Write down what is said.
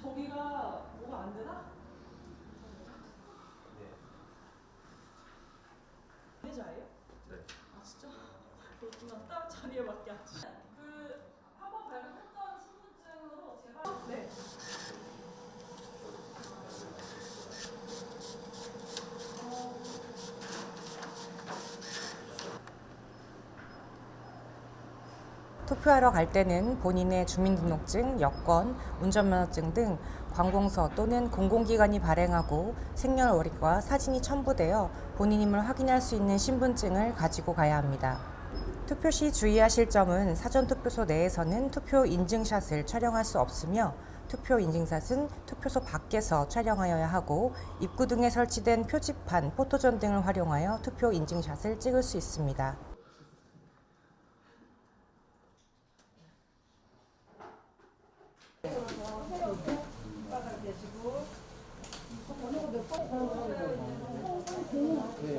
저기가 뭐가 안 되나? 매자예요? 네. 아 진짜? 그렇구나. 딱 자리에 맞게 앉지. 그 한번 발급했던 신분증으로 제가 네. 투표하러 갈 때는 본인의 주민등록증, 여권, 운전면허증 등 관공서 또는 공공기관이 발행하고 생년월일과 사진이 첨부되어 본인임을 확인할 수 있는 신분증을 가지고 가야 합니다. 투표 시 주의하실 점은 사전투표소 내에서는 투표 인증샷을 촬영할 수 없으며 투표 인증샷은 투표소 밖에서 촬영하여야 하고 입구 등에 설치된 표지판, 포토전 등을 활용하여 투표 인증샷을 찍을 수 있습니다. 네,